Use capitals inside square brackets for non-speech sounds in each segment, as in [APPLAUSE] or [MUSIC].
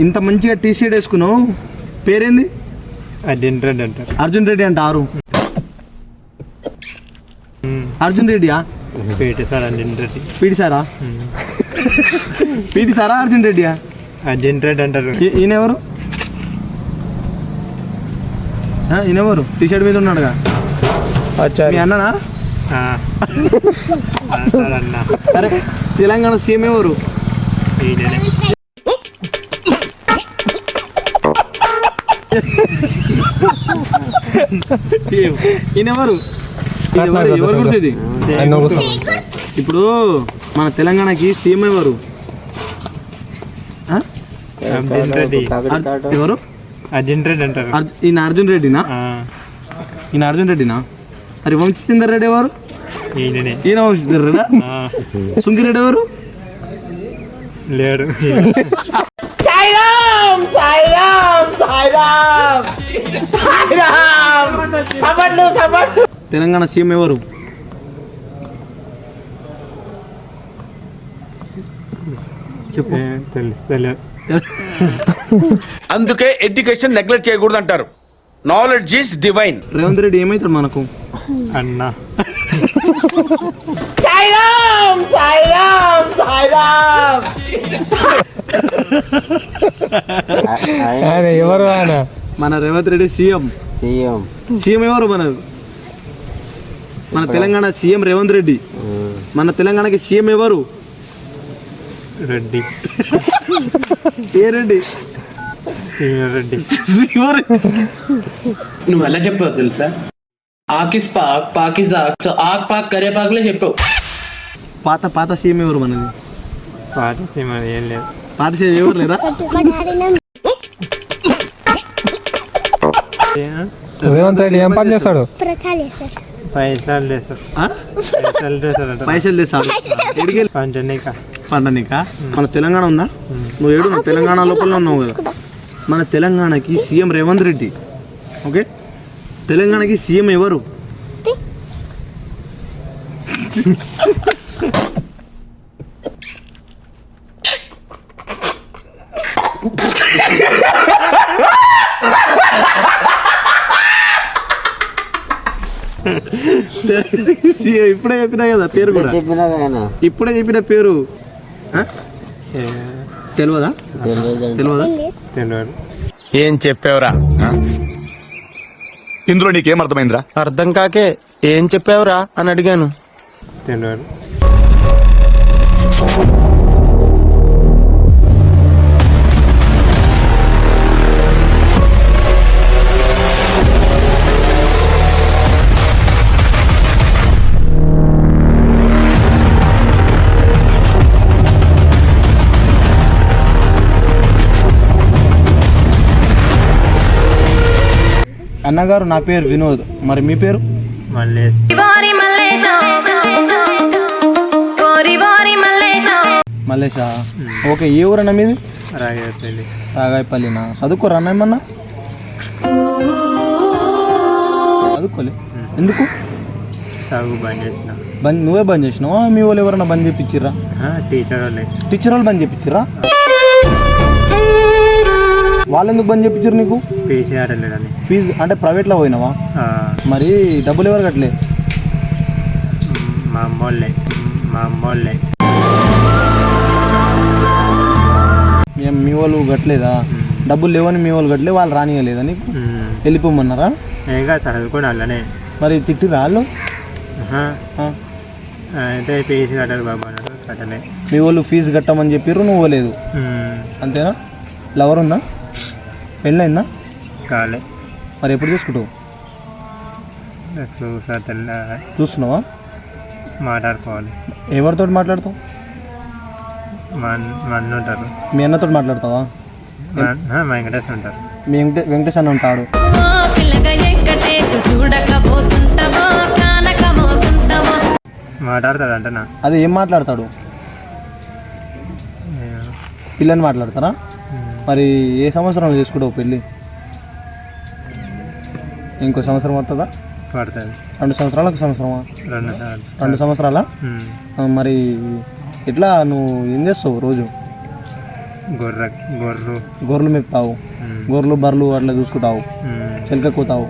ఇంత మంచిగా T shirt వేసుకున్నావు? పేరేంది? అర్జున్ రెడ్డి అంటారు అర్జున్ రెడ్డి అంట ఆరు. అర్జున్ రెడ్డియా? పేట సార్ అర్జున్ రెడ్డి. పీటి సారా? పీటి సారా అర్జున్ రెడ్డియా? అర్జున్ రెడ్డి అంటారు. ఈ- ఈయన ఎవరు? ఆ, ఈయన ఎవరు? టీ షర్ట్ మీద ఉన్నాడుగా. మీ అన్ననా? సార్ తెలంగాణ సీఎం ఎవరు? ఈయననే. [LAUGHS] ఈయన ఎవరు? ఈయన ఎవరు? ఎవరు గుర్తుంది ఇప్పుడు మన తెలంగాణకి సీఎం ఎవరు? అర్- ఎవరు? అర్జున్ రెడ్డి అంటారు. ఈయన అర్జున్ రెడ్డినా? ఆ. ఈయన అర్జున్ రెడ్డినా? మరి వంశీచందర్ రెడ్డి ఎవరు? ఈయన వంశీచందర్ రెడ్డా. సుంకిరెడ్డి ఎవరు? లేడు. [LAUGHS] తెలంగాణ సీఎం ఎవరు? చెప్పు. ఏ, తెలుస్తలే అందుకే ఎడ్యుకేషన్ నెగ్లెక్ట్ చేయకూడదు అంటారు knowledge is divine Revanth Reddy ఏమవుతాడు మనకు? అన్న. ఆయన ఎవరు ఆయన? మన Revanth Reddy CM. CM. CM ఎవరు మన మన తెలంగాణ సీఎం రేవంత్ రెడ్డి. మన తెలంగాణకి సీఎం ఎవరు? రెడ్డి. ఏ రెడ్డి? నువ్వు ఎలా చెప్పావు తెలుసా? ఆకిస్ పాక్ పాకిస్ ఆక్. సో ఆక్ పాక్ కరే పాక్లే చెప్పావు. పాత పాత సీఎం ఎవరు మనది? పాత సీమ ఏం లేదు. సీఎం ఎవరు లేదా రేవంత్ రెడ్డి ఏం పని చేస్తాడు? పైసలు చేస్తారు ఆ? పైసలు పంచనీక పండనిక. మన తెలంగాణ ఉందా? నువ్వు ఏడు నువ్వు తెలంగాణ లోపల ఉన్నావు కదా. మన తెలంగాణకి సీఎం రేవంత్ రెడ్డి. ఓకే? తెలంగాణకి సీఎం ఎవరు? [LAUGHS] ఇప్పుడే చెప్పినా కదా పేరు కూడా. ఇప్పుడే చెప్పిన పేరు తెలియదా తెలియదు ఏం చెప్పావురా ఇందులో నీకేం అర్థమైందిరా? అర్థం కాకే ఏం చెప్పావురా అని అడిగాను. తెలియదు అన్నగారు నా పేరు వినోద్. మరి మీ పేరు? మల్లేషా ఓకే ఏ ఊరన్నా మీది? రాగేపల్లి రాగాయపల్లినా చదువుకోరా అన్న ఏమన్నా? చదువుకోలే. ఎందుకు? సాగు బంద్ చేసిన. బంద్ నువ్వే బంద్ చేసినావా? మీ వాళ్ళు ఎవరైనా బంద్ చేయించిర్రా ఆ, టీచర్ వాళ్ళే. టీచర్ వాళ్ళు బంద్ చేయించిర్రా వాళ్ళు ఎందుకు బంద్ చేయించారు నీకు? పీసీ ఆడలేదని ఫీజు అంటే ప్రైవేట్లో పోయినావా? మరి డబ్బులు ఎవరు కట్టలే? మా అమ్మోళ్ళే మా అమ్మోళ్ళే ఏం మీ వాళ్ళు కట్టలేదా? డబ్బులు లేవని మీ వాళ్ళు కట్టలే వాళ్ళు రానియలేదా నీకు. వెళ్ళిపోమన్నారా? ఇంకా చదువుకోండి వాళ్ళనే మరి తిట్టిరా వాళ్ళు? ఆహా. ఆ. అయితే పీసీ కట్టాలి బాబు కట్టలే. మీ వాళ్ళు ఫీజు కట్టమని చెప్పిర్రు నువ్వు ఉమ్. అంతేనా? లవర్ ఉందా? పెళ్ళైందా కాలే. మరి ఎప్పుడు చేసుకుంటావు? చూసా తెల్ల. చూస్తున్నావా? మాట్లాడుకోవాలి. ఎవరితో మాట్లాడతావు? మా మా అన్న ఉంటారు. మీ అన్నతో మాట్లాడతావా? మా ఆ, మా వెంకటేశ్వర ఉంటారు. మీ వెంకటే వెంకటేష్ అన్న ఉంటాడు. పిల్లగా ఎక్కటేసి చూడకపోతుంటావో కానకమోతుంటావో మాట్లాడతాడు అంటనా అది ఏం మాట్లాడతాడు? పిల్లని మాట్లాడతారా? మరి ఏ సంవత్సరంలో చేసుకుంటావు పెళ్ళి? ఇంకో సంవత్సరం వస్తుందా పడుతుంది. రెండు సంవత్సరాలు ఒక సంవత్సరమా? రెండు రెండు సంవత్సరాలా? మరి ఎట్లా నువ్వు ఏం చేస్తావు రోజు? గొర్రె గొర్రు. గొర్రెలు మెప్తావు. గొర్రెలు బర్రెలు అట్లా చూసుకుంటావు. చెలక కూతావు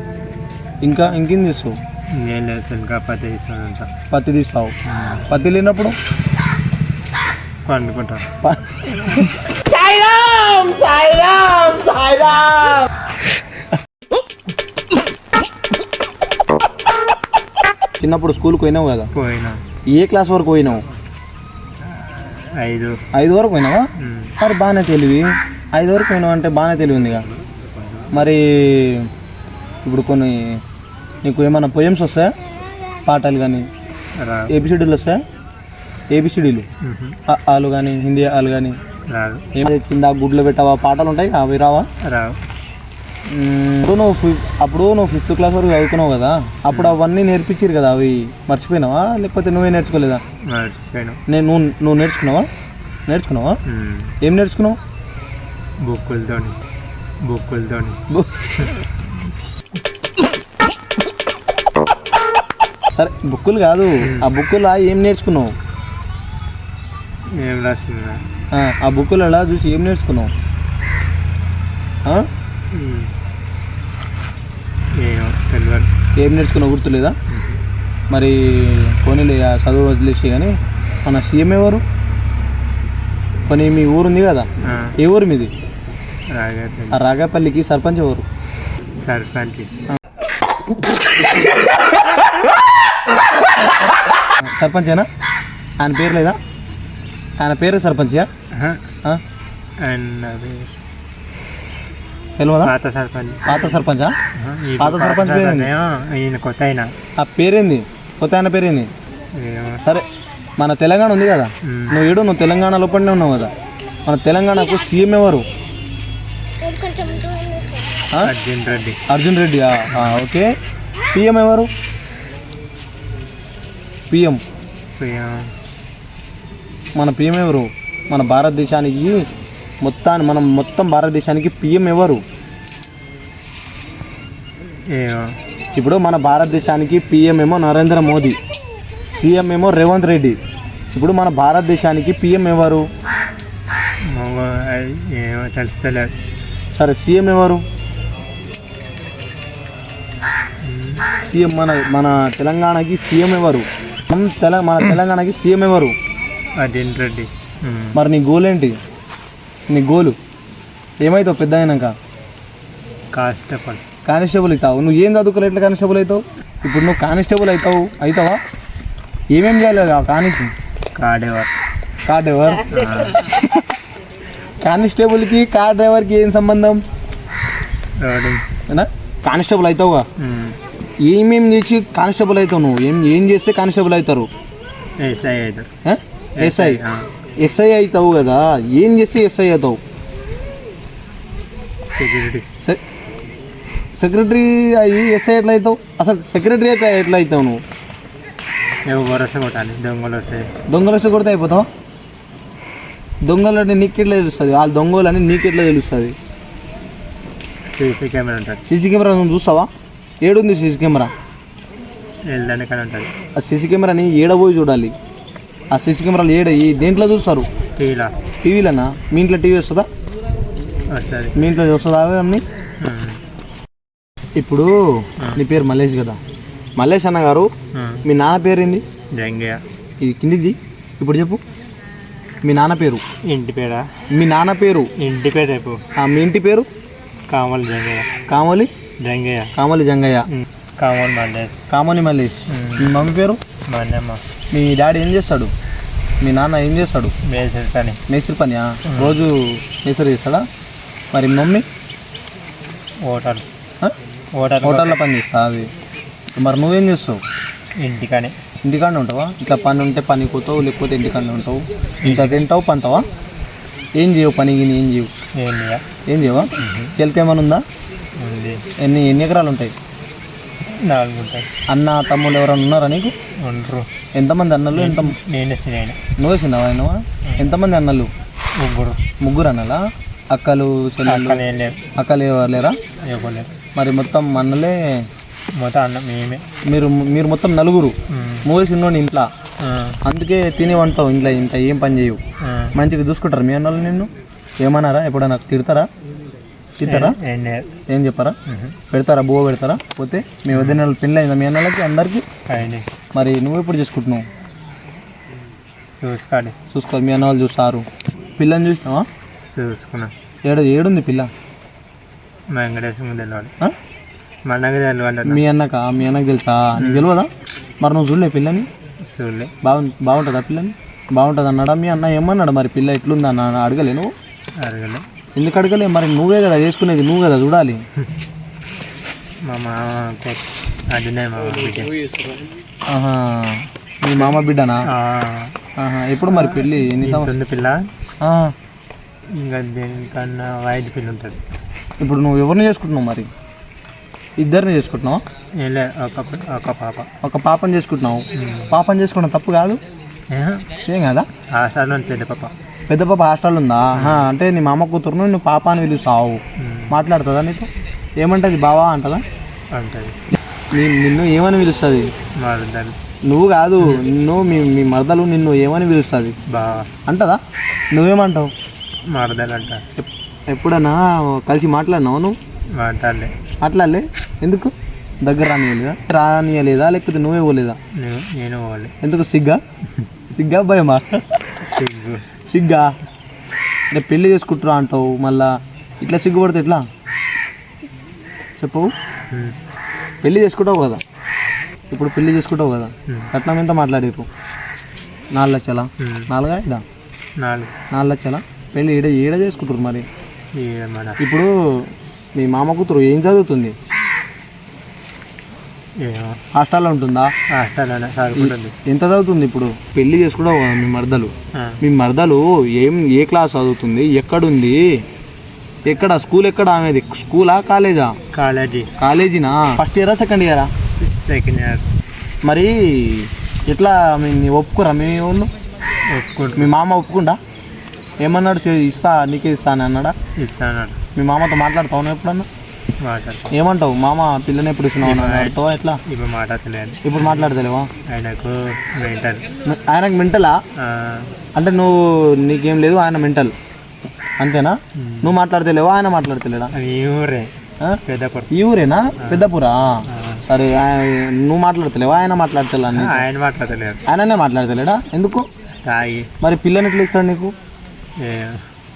ఇంకా ఇంకేం చేస్తావు? లేదు పత్తి పత్తి తీస్తావు. పత్తి లేనప్పుడు? పండుకుంటా. చిన్నప్పుడు స్కూల్కి పోయినావు కదా? పోయినా. ఏ క్లాస్ వరకు పోయినావు? ఐదు. ఐదు వరకు పోయినావా. మరి బాగానే తెలివి. ఐదు వరకు పోయినావు అంటే బాగానే తెలివి ఉందిగా మరి ఇప్పుడు కొన్ని నీకు ఏమైనా పొయమ్స్ వస్తాయా? పాటలు కానీ ఏబిసిడీలు వస్తాయా? ఏబిసిడీలు. ఆలు కానీ హిందీ ఆలు కానీ రాదు. తెచ్చిందా? గుడ్లు పెట్టావా? పాటలు ఉంటాయి అవి రావా? రావు. ఇప్పుడు నువ్వు ఫి- అప్పుడు నువ్వు ఫిఫ్త్ క్లాస్ వరకు చదువుకున్నావు కదా అప్పుడు అవన్నీ నేర్పించారు కదా అవి మర్చిపోయినావా? లేకపోతే నువ్వే నేర్చుకోలేదా? మర్చిపోయాను. నేను నువ్వు నువ్వు నేర్చుకున్నావా? నేర్చుకున్నావా. ఏం నేర్చుకున్నావు? బుక్కులతోని. బుక్కులతోని. సరే బుక్కులు కాదు. ఆ బుక్కులా ఏం నేర్చుకున్నావు? ఏం రాస్తున్నా ఆ, బుక్కులలో చూసి ఏం నేర్చుకున్నావు? ఏం నేర్చుకున్నావు గుర్తులేదా? మరి పోనీలే చదువు వదిలేసి కానీ మన సీఎం ఎవరు? కొన్ని మీ ఊరుంది కదా? ఏ ఊరు మీది? ఆ రాగాపల్లికి సర్పంచ్ ఎవరు? సర్పంచ్. సర్పంచేనా? ఆయన పేరు లేదా? ఆయన పేరు సర్పంచా? అండ్ తెలియదా పాత సర్పంచ్. పాత సర్పంచా? పాత సర్పంచ్ ఈయన కొత్త అయినా ఆ పేరేంది? కొత్త ఆయన పేరేంది? సరే మన తెలంగాణ ఉంది కదా. నువ్వు ఏడు నువ్వు తెలంగాణ లోపలనే ఉన్నావు కదా? మన తెలంగాణకు సీఎం ఎవరు? అర్జున్ రెడ్డి. అర్జున్ రెడ్డి ఓకే. పిఎం ఎవరు? పిఎం. ఏమో మన పిఎం ఎవరు? మన భారతదేశానికి మొత్తాన్ని మనం మొత్తం భారతదేశానికి పిఎం ఎవరు? ఇప్పుడు మన భారతదేశానికి పిఎం ఏమో నరేంద్ర మోదీ సీఎం ఏమో రేవంత్ రెడ్డి. ఇప్పుడు మన భారతదేశానికి పిఎం ఎవరు? తెలుస్తలేదు. సరే సీఎం ఎవరు? సీఎం మన మన తెలంగాణకి సీఎం ఎవరు? మన తెలంగాణకి సీఎం ఎవరు? రెడ్డి. మరి నీ గోల్ ఏంటి? నీ గోలు ఏమవుతావు పెద్ద అయినాక? కానిస్టేబుల్. కానిస్టేబుల్ అవుతావు. నువ్వు ఏం చదువుకోలే ఎట్లా కానిస్టేబుల్ అవుతావు? ఇప్పుడు నువ్వు కానిస్టేబుల్ అవుతావు. అవుతావా? ఏమేం చేయాలి ఆ కానికి? కాడేవార్ కార్ డ్రైవర్ కానిస్టేబుల్కి కార్ డ్రైవర్కి ఏం సంబంధం? కానిస్టేబుల్ అవుతావుగా? ఉమ్. ఏమేం చేసి కానిస్టేబుల్ అవుతావు నువ్వు? ఏం ఏం చేస్తే కానిస్టేబుల్ అవుతారు? ఎస్ఐ అవుతారు? ఎస్ఐ. ఎస్ఐ అవుతావు కదా ఏం చేస్తే ఎస్ఐ అవుతావు సెక్యూరిటీ సెక్రటరీ అయ్యి ఎస్ఐ ఎట్లా అవుతావు అసలు సెక్రటరీ అయితే ఎట్లా అవుతావు నువ్వు కొట్టాలి దొంగలు వస్తాయి దొంగలు వస్తే కొడితే అయిపోతావు దొంగలు అంటే నీకెట్లా తెలుస్తుంది వాళ్ళ దొంగలు అని నీకెట్లా తెలుస్తుంది సీసీ కెమెరా ఉంటుంది సీసీ కెమెరా నువ్వు చూస్తావా ఏడుంది సీసీ కెమెరా వెళ్ళడానికి ఉంటుంది ఆ సీసీ కెమెరాని ఏడబోయి చూడాలి ఆ సీసీ కెమెరాలు ఏడ? ఈ దేంట్లో చూస్తారు? టీలా టీవీలోనా? మీ ఇంట్లో టీవీ వస్తుందా? మీ ఇంట్లో వస్తుందా అవన్నీ ఇప్పుడు నీ పేరు మల్లేష్ కదా. మల్లేష్ అన్న గారు మీ నాన్న పేరు ఏంది జంగయ్య. ఇది కిందికి ఇప్పుడు చెప్పు. మీ నాన్న పేరు? ఇంటి పేడ మీ నాన్న పేరు? ఇంటి పేరు రేపు ఆ మీ ఇంటి పేరు? కామల్ జంగయ్య. కామలి? జంగయ్య. కామలి జంగయ్య. కామల్ మల్లేష్. కామలి మల్లేష్. మీ మమ్మీ పేరు? మా అన్నమ్మ మీ డాడీ ఏం చేస్తాడు? మీ నాన్న ఏం చేస్తాడు? మేసరి పని మేస్త్రి పనియా రోజు మేస్త్రి చేస్తాడా? మరి మమ్మీ? హోటల్? హోటల్ హోటల్లో పని. చేస్తా అది. మరి నువ్వేం చేస్తావు? ఇంటికని. ఇంటికాడనే ఉంటావా? ఇట్లా పని ఉంటే పని పోతావు లేకపోతే ఇంటికాడనే ఉంటావు? ఇంత తింటావు పంతావా? ఏం చేయవు పని గిని ఏం చేయవు? ఏం చేయ. ఏం చేయవా? చెల్క ఏమైనా ఉంది. ఎన్ని ఎన్ని ఎకరాలు ఉంటాయి? నాలుగు అన్న తమ్ముళ్ళు ఎవరైనా ఉన్నారా నీకు? ఉండరు. ఎంతమంది అన్నలు? ఎంత నేను సినైన నువ్వే అయినవా ఎంతమంది అన్నలు? ముగ్గురు. ముగ్గురు అన్నలా? అక్కలు చెల్లెళ్ళు? లేవు అక్కలు ఎవరు లేరా? ఇవ్వలేరు మరి మొత్తం అన్నలే? మొత్తం అన్న మేమే. మీరు మీరు మొత్తం నలుగురు. ఉమ్. నువ్వే చిన్నోని ఇంట్లో. అందుకే తిని వంటావు ఇంట్లో ఇంత ఏం పని చేయవు. మంచిగా చూసుకుంటారు మీ అన్నలు నిన్ను? ఏమన్నారా? ఎప్పుడైనా తిడతారా? తిడతారా ఏం చెప్పారా? పెడతారా? బువ్వ పెడతారా? పోతే మీ వదిన పెళ్ళి అయిందా మీ అన్నలకి అందరికి మరి నువ్వు ఎప్పుడు చేసుకుంటున్నావు? చూసుకోండి. చూసుకో మీ అన్న వాళ్ళు చూస్తారు. పిల్లని చూసినావా? చూసుకున్నాం. ఏడు ఏడుంది పిల్ల? వెంకటేశ్వర తెలియాలి తెలియాలి మీ అన్నక మీ అన్నకు? తెలుసా? నీకు తెలియదా మరి నువ్వు చూడలే పిల్లని? చూడలే. బాగు బాగుంటుందా పిల్లని? బాగుంటుంది అన్నాడా మీ అన్న ఏమన్నాడు మరి? పిల్ల ఎట్లుందా అన్న అడగలే నువ్వు? అడగలే. ఎందుకు అడగలే? మరి నువ్వే కదా చేసుకునేది నువ్వు కదా చూడాలి. మా మామ అదినే మా బిడ్డ. ఆహా మీ మామ బిడ్డనా? ఆహా ఎప్పుడు మరి పెళ్ళి? ఎన్ని సంవత్సరాలు పిల్ల? ఇంకా దేనికన్నా వైట్ పిల్ల ఉంటుంది. ఇప్పుడు నువ్వు ఎవరిని చేసుకుంటున్నావు మరి? ఇద్దరిని చేసుకుంటున్నావు? ఒక ఒక పాప. ఒక పాపని చేసుకుంటున్నావు. పాపని చేసుకోవడం తప్పు కాదు? ఏం కదా? హాస్టల్లో పెద్ద పాప. పెద్ద పాప హాస్టల్ ఉందా? అంటే నీ మామ కూతురును నువ్వు పాప అని పిలుస్తావు. మాట్లాడుతుందా నీతో? ఏమంటది? బావా అంటదా? ఉంటుంది నీ- నిన్ను ఏమని పిలుస్తుంది? నువ్వు కాదు నిన్ను మీ మీ మరదలు నిన్ను ఏమని పిలుస్తుంది? అంటదా? నువ్వేమంటావు? మారుదలు అంట ఎప్- ఎప్పుడన్నా కలిసి మాట్లాడినావు నువ్వు? మాట్లాడలే. మాట్లాడలే? ఎందుకు? దగ్గర రానియలేదా రానియలేదా లేకపోతే నువ్వే పోలేదా? నేను పోవాలి. ఎందుకు సిగ్గా? సిగ్గా భయమా? సిగ్గు. సిగ్గా? అంటే పెళ్ళి చేసుకుంటురా అంటావు మళ్ళా ఇట్లా సిగ్గుపడితే ఎట్లా? చెప్పు. ఉమ్. పెళ్ళి చేసుకుంటావు కదా? ఇప్పుడు పెళ్ళి చేసుకుంటావు కదా? కట్నం ఎంత మాట్లాడేపు నాలుగు లక్షలా. నాలుగా ఇదా నాలుగు. నాలుగు లక్షలా? పెళ్ళి ఈడ ఈడ చేసుకుంటారు మరి? ఇప్పుడు మీ మామ కూతురు ఏం చదువుతుంది? హాస్టల్లో ఉంటుందా? హాస్టల్లోనే చదువుకుంటుంది ఎంత చదువుతుంది ఇప్పుడు? పెళ్ళి చేసుకుంటావు కదా మీ మరదలు. మీ మరదలు ఏం ఏ క్లాస్ చదువుతుంది? ఎక్కడుంది? ఎక్కడ? స్కూల్ ఎక్కడ ఆమెది? స్కూలా కాలేజా? కాలేజీ. కాలేజీనా? ఫస్ట్ ఇయరా సెకండ్ ఇయరా సెకండ్ ఇయర్ మరి ఎట్లా మీ ఒప్పుకోరా మీ వాళ్ళు? ఒప్పుకుంటూ. మీ మామ ఒప్పుకుండా? ఏమన్నాడు? ఇస్తా నీకే ఇస్తా అని అన్నాడా? ఇస్తాను మీ మామతో మాట్లాడతావు ఎప్పుడన్నా? ఏమంటావు? మామ పిల్లని ఎప్పుడు ఇస్తున్నావు? ఎట్లా? ఇప్పుడు మాట్లాడలేదు ఇప్పుడు మాట్లాడతలేవా? ఆయనకు మెంటల్. ఆయనకు మెంటలా? అంటే నువ్వు నీకేం లేదు ఆయన మెంటల్. అంతేనా? నువ్వు మాట్లాడతలేవా? ఆయన మాట్లాడతలేడా? ఈ ఊరే? పెద్దపూర్. ఈ ఊరేనా? పెద్దపురా? సరే నువ్వు మాట్లాడతలేవా? ఆయన మాట్లాడతలే ఆయన మాట్లాడలేరు ఆయననే మాట్లాడతలేడా? ఎందుకు? మరి పిల్లని ఎట్లా ఇస్తాడు నీకు?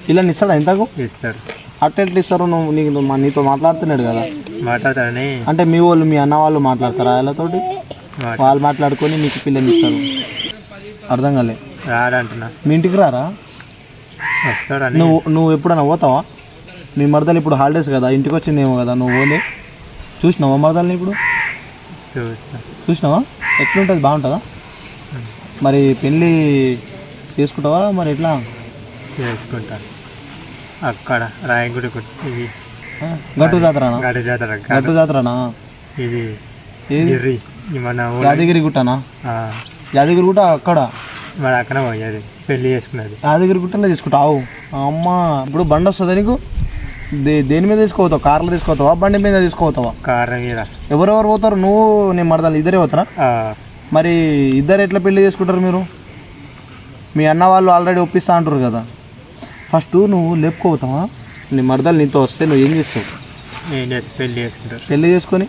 పిల్లని ఇస్తాడా ఎంతకు ఇస్తాడు. అట్ట ఎట్లా ఇస్తారు నువ్వు నీకు మా- నీతో మాట్లాడుతున్నాడు కదా. మాట్లాడతాడని. అంటే మీ వాళ్ళు మీ అన్న వాళ్ళు మాట్లాడతారా వాళ్ళతోటి వాళ్ళు మాట్లాడుకొని నీకు పిల్లని ఇస్తారు. అర్థం కాలే. రాడంటున్నా. మీ ఇంటికి రారా? వస్తాడని. నువ్వు నువ్వు ఎప్పుడైనా పోతావా? మీ మరదలు ఇప్పుడు హాలిడేస్ కదా ఇంటికి వచ్చిందేమో కదా నువ్వు పోలే. చూసినావా మరదల్ని ఇప్పుడు? చూస్తా. చూసినావా? ఎట్లుంటుంది? బాగుంటుందా? మరి పెళ్ళి చేసుకుంటావా? మరి ఎట్లా? చేసుకుంటా. అక్కడ రాయగుడి ఇది. గట్టు జాతరనా గడి జాతర గట్టు జాతరనా ఇది గిర్రి మన యాదగిరి గుట్టనా యాదగిరి గుట్ట అక్కడ? అక్కడ పోయేది పెళ్ళి చేసుకున్నది యాదగిరి గుట్టలో తీసుకుంటావు అమ్మ ఇప్పుడు బండి వస్తుంది నీకు? దే దేని మీద తీసుకోపోతావు? కార్లో తీసుకోపోతావా? బండి మీద తీసుకోపోతావా? కారం మీద. ఎవరెవరు పోతారు? నువ్వు నేను మరదలు ఇద్దరే పోతారా? మరి ఇద్దరు ఎట్లా పెళ్ళి చేసుకుంటారు మీరు? మీ అన్న వాళ్ళు ఆల్రెడీ ఒప్పిస్తా అంటారు కదా. ఫస్ట్ నువ్వు లేపుకోపోతావా నీ మరదలు నీతో వస్తే నువ్వు ఏం చేస్తావు? ఏం పెళ్ళి చేసుకుంటారు పెళ్ళి చేసుకొని?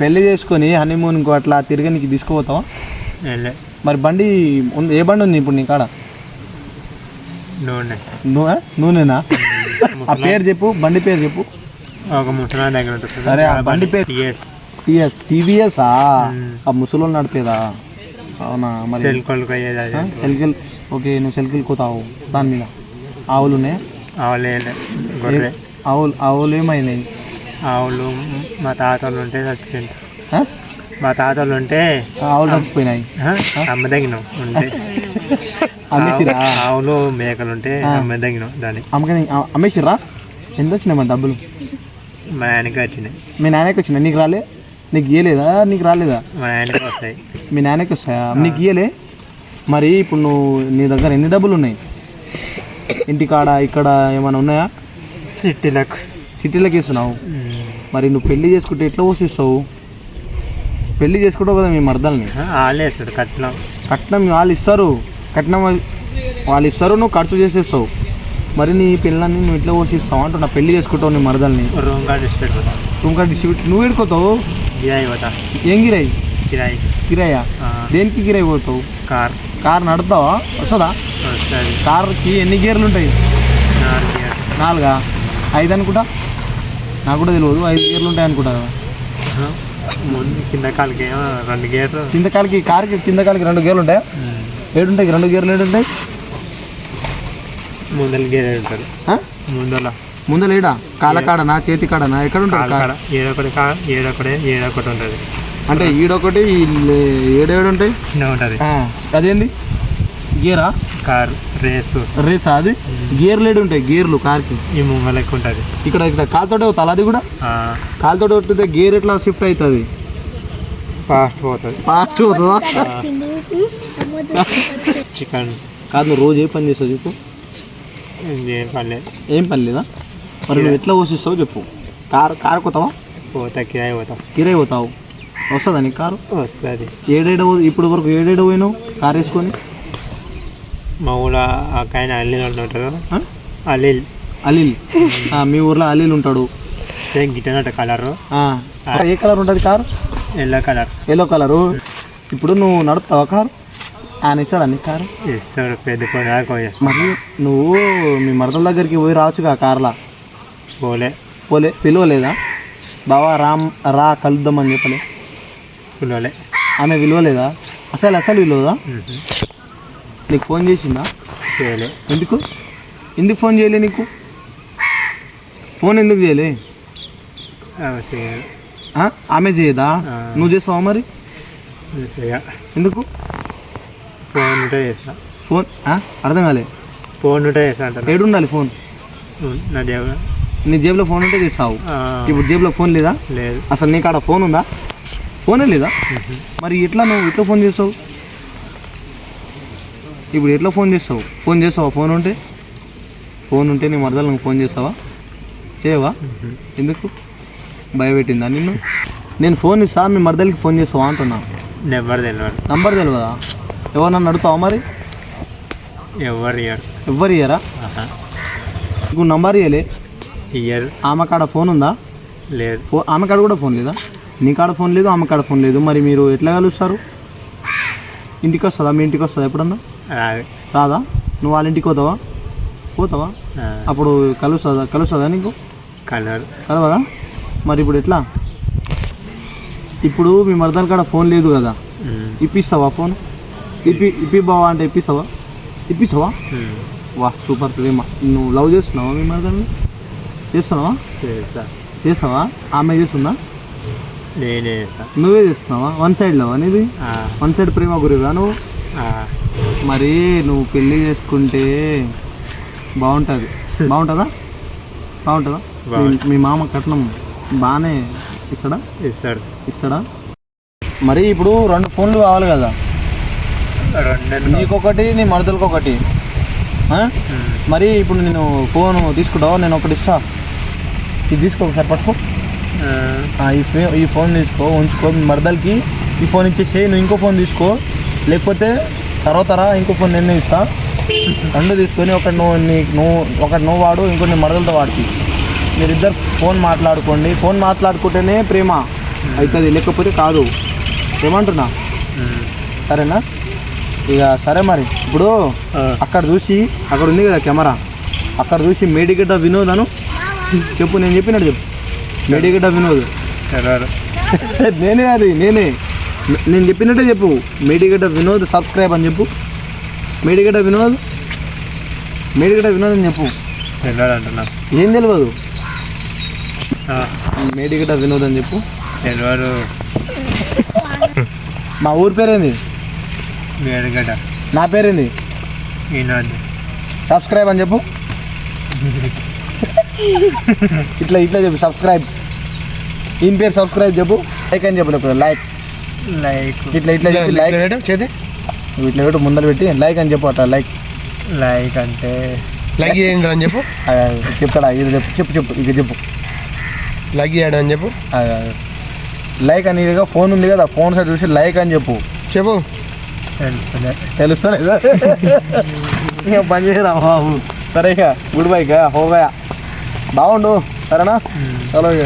పెళ్ళి చేసుకొని హనీమూన్కి అట్లా తిరిగి నీకు తీసుకుపోతావా? వెళ్ళే మరి బండి ఉంది ఏ బండి ఉంది ఇప్పుడు నీ కాడ? నూనె. నూనెనా? ఆ పేరు చెప్పు బండి పేరు చెప్పు. ఒక ముసలా దగ్గర ఉంటుంది. సరే, ఆ బండి పేరు- ఎస్ టీఎస్ టీవీఎస్ఆ మ్మ్. ఆ ముసలోని నడిపేదా? అవునా? మరి సెల్కిల్ ఓకే నువ్వు సెల్కిల్ కోతావు దాని మీద. ఆవులు ఉన్నాయి? ఆవులే గొర్రె. ఆవులు ఆవులు ఏమైనాయి? ఆవులు మా తాతలు ఉంటే చచ్చిపోయింది? మా తాతలు ఉంటే ఆవులు చచ్చిపోయినాయి. అమ్మదగినాం ఉంటే. [LAUGHS] అమ్మేసిరా? ఆవు- ఆవులు మేకలు ఉంటే అమ్మదగినాం దాన్ని. అమ్మకని అమ్మేసిరా ఎంత వచ్చినాయి మరి డబ్బులు? మా ఆయనకి వచ్చినాయి. మీ నాయనకి వచ్చినాయి నీకు రాలే? నీకు ఇయ్యలేదా? నీకు రాలేదా? మా ఆయనకి వస్తాయి. మీ నాయనకి వస్తాయా? నీకు ఇయ్యలే? మరి ఇప్పుడు నువ్వు నీ దగ్గర ఎన్ని డబ్బులు ఉన్నాయి? ఇంటికాడ ఇక్కడ ఏమైనా ఉన్నాయా? సిటీలకు సిటీలోకి ఇస్తున్నావు మరి నువ్వు పెళ్ళి చేసుకుంటే ఎట్లా పోషిస్తావు? పెళ్ళి చేసుకుంటావు కదా మీ మర్దల్ని. ఆలేస్తాడు కట్నం. కట్నం వాళ్ళు ఇస్తారు. కట్నం వాళ్ళు ఇస్తారు నువ్వు ఖర్చు చేసేస్తావు. మరి నీ పిల్లల్ని నువ్వు ఇట్లా పోషిస్తావు? అంటున్నా పెళ్ళి చేసుకుంటావు నీ మరదల్ని. రూమ్ కార్డ్ డిస్ట్రిక్ట్ పోతా రూమ్ కార్డ్ డిస్ట్రిబ్యూట్ నువ్వు ఎడుకోతావు కిరాయి పోతా. ఏం గిరాయి? కిరాయి కిరాయా దేనికి కిరాయి పోతావు? కార్. కార్ నడుపుతావా? వస్తుందా? కార్కి ఎన్ని గేర్లు ఉంటాయి? నాలుగు ఐదు అనుకుంటా? నాకు కూడా తెలియదు. ఐదు గేర్లు ఉంటాయి అనుకుంటా కదా. కాలికి రెండు గేర్లు. కింద కాలికి కార్కి కింద కాలికి రెండు గేర్లు ఉంటాయా? ఏడు ఉంటాయి? రెండు గేర్లు ఏడు ఉంటాయి? ముందర గేర్ ఉంటుంది ఆ? ముందర ముందర ఏడా కాళ్ళ కాడనా చేతి కాడనా ఎక్కడ కాడ ఏడొకటి ఏడొకటి ఏడొకటి ఉంటుంది. అంటే ఈడొకటి ఏడేడు ఉంటాయి ఉంటుంది. అదేంది? గేరా? Car race. రేసా అది? గేర్లు ఏడు ఉంటాయి గేర్లు కార్కి. ఈ ముంగలెక్క ఉంటుంది. ఇక్కడ ఇక్కడ కాలుతోటే అవుతుంది అది కూడా? కాలుతోటి వస్తుంది గేర్ ఎట్లా షిఫ్ట్ అవుతుంది ఫాస్ట్ పోతుంది. ఫాస్ట్ అవుతుందా చికెన్. కాదు నువ్వు రోజు ఏ పని చేస్తావు చెప్పు? ఏం పర్లేదు ఏం పని లేదా? మరి నువ్వు ఎట్లా పోషిస్తావు చెప్పు. కారు కారు కొత్తావా పోతా కిరాయి పోతాం. కిరాయి పోతావు. వస్తుందా నీకు కారు? వస్తుంది. ఏడేడు ఇప్పుడు వరకు ఏడేడు పోయినావు కారు వేసుకొని? మా ఊళ్ళో ఆ కాయన అల్లీలు ఉంటారు అలీల్ ఆ, మీ ఊర్లో అలీల్ ఉంటాడు. సేమ్ గిట్టనట్టు కలరు. ఏ కలర్ ఉంటుంది car? Yellow colour. Yellow colour. ఇప్పుడు నువ్వు నడుపుతావా కారు? ఆయన ఇస్తాడా నీ కారు? ఇస్తాడు పెద్ద మరి నువ్వు మీ మరదల దగ్గరికి పోయి రావచ్చుగా కార్లా? పోలే పోలే పిలవలేదా? బావా రామ్ రా కలుద్దామని చెప్పలే. పిలవలే. ఆమె విలువలేదా అసలు అసలు విలువదా నీకు ఫోన్ చేసిందా? చేయలే. ఎందుకు? ఎందుకు ఫోన్ చేయలే నీకు? ఫోన్ ఎందుకు చేయలే? ఆమె చేయదా. నువ్వు చేస్తావా మరి? ఎందుకు? ఫోన్ ఉంటే చేస్తా. ఫోన్? అర్థం కాలే. ఫోన్ ఉంటే చేస్తా అంటారు? ఏడు ఉండాలి ఫోన్? నా దేవుడు? నీ జేబులో ఫోన్ ఉంటే ఆ, ఇప్పుడు జేబులో ఫోన్ లేదా? లేదు. అసలు నీకు ఆడ ఫోన్ ఉందా? ఫోనే లేదా? మరి ఎట్లా నువ్వు ఎట్లా ఫోన్ చేస్తావు? ఇప్పుడు ఎట్లా ఫోన్ చేస్తావు? ఫోన్ చేస్తావా? ఫోన్ ఉంటే? ఫోన్ ఉంటే నీ మరదలు నువ్వు ఫోన్ చేస్తావా? చేయవా? ఎందుకు? భయపెట్టిందా నిన్ను? నేను ఫోన్ ఇస్తా మీ మరదలకి ఫోన్ చేస్తావా అంటున్నా. నెంబర్ తెలియదు నంబర్ తెలియదా ఎవరన్నా అడుగుతావా మరి? ఎవరు ఇయర్ ఎవ్వరు ఇయ్యరా? నీకు నంబర్ ఇయ్యలే. ఇయర్ ఆమె కాడ ఫోన్ ఉందా? లేదు. ఫో ఆమె కాడ కూడా ఫోన్ లేదా? నీ కాడ ఫోన్ లేదు ఆమె కాడ ఫోన్ లేదు. మరి మీరు ఎట్లా కలుస్తారు? ఇంటికి వస్తుందా? మీ ఇంటికి వస్తుందా ఎప్పుడన్నా? రాదు రాదా? నువ్వు వాళ్ళ ఇంటికి పోతావా? పోతావా? అప్పుడు కలుస్తుందా? కలుస్తుందా నీకు? కలర్. కలవదా? మరి ఇప్పుడు ఎట్లా? ఇప్పుడు మీ మరదల కాడ ఫోన్ లేదు కదా? ఇప్పిస్తావా ఫోన్? ఇప్పి ఇప్పి బావా అంటే ఇప్పిస్తావా? ఇప్పిస్తావా? వా సూపర్ ప్రేమ. నువ్వు లవ్ చేస్తున్నావా మీ మరదల్ని? చేస్తున్నావా? చేస్తా. చేస్తావా? ఆమె చేస్తుందా? నేనే చేస్తా. నువ్వే చేస్తున్నావా? వన్ సైడ్ లవ్ అనేది వన్ సైడ్ ప్రేమ గురివా నువ్వు? మరి నువ్వు పెళ్ళి చేసుకుంటే బాగుంటుంది. [LAUGHS] బాగుంటుందా? బాగుంటుందా? మీ- మామ కట్నం బాగానే ఇస్తాడా? ఇస్తాడు. ఇస్తాడా? మరి ఇప్పుడు రెండు ఫోన్లు కావాలి కదా. నీకొకటి నీ మరదలకు ఒకటి ఆ? మరి ఇప్పుడు నేను ఫోన్ తీసుకుంటావా? నేను ఒకటి ఇస్తా. ఇది తీసుకో ఒకసారి పట్టుకో. ఈ ఫో ఈ ఫోన్ తీసుకో ఉంచుకో మీ మరదలకి ఈ ఫోన్ ఇచ్చేసి నువ్వు ఇంకో ఫోన్ తీసుకో. లేకపోతే తర్వాత రా ఇంకో ఫోన్ నేను ఇస్తా. రెండు తీసుకొని ఒకటి నువ్వు నీ నువ్వు ఒకటి నువ్వు వాడు ఇంకో నీ మరదలతో వాడికి. మీరిద్దరు ఫోన్ మాట్లాడుకోండి. ఫోన్ మాట్లాడుకుంటేనే ప్రేమ అవుతుంది లేకపోతే కాదు. ఏమంటున్నా? సరేనా? ఇక సరే మరి. ఇప్పుడు అక్కడ చూసి అక్కడ ఉంది కదా కెమెరా. అక్కడ చూసి మేడిగడ్డ వినోద్ అను చెప్పు నేను చెప్పినట్టు చెప్పు. మేడిగడ్డ వినోద్. నేనే అది నేనే. నేను చెప్పినట్టే చెప్పు. మేడిగడ్డ వినోద్ సబ్స్క్రైబ్ అని చెప్పు. మేడిగడ్డ వినోద్? మేడిగడ్డ వినోద్ అని చెప్పు. అంటున్నా. ఏం తెలియదు మేడిగడ్డ వినోద్ అని చెప్పు. తెలియదు మా ఊరి పేరేంది? మేడగడ్డ నా పేరేంది? సబ్స్క్రైబ్ అని చెప్పు. [LAUGHS] ఇట్లా ఇట్లా చెప్పు సబ్స్క్రైబ్ ఈయన పేరు సబ్స్క్రైబ్ చెప్పు? లైక్ అని చెప్పు లైక్ లైక్ ఇట్లా ఇట్లా చెప్పి లైక్ చేతి. నువ్వు ఇట్లా పెట్టు ముందర పెట్టి లైక్ అని చెప్పు అట్లా లైక్ లైక్ అంటే? లైక్ చేయండి అని చెప్పు. చెప్తాడా? ఇది చెప్పు చెప్పు చెప్పు ఇక చెప్పు. లైక్ చేయడం అని చెప్పు. లైక్ అని ఇదిగా ఫోన్ ఉంది కదా ఫోన్ సైడ్ చూసి లైక్ అని చెప్పు. చెప్పు. తెలుస్తుంది తెలుస్తలేదా? [LAUGHS] ఇక పని చేయరా బాబు. సరే ఇక గుడ్ బై ఇక హోగా బాగుండు సరేనా చలో ఇక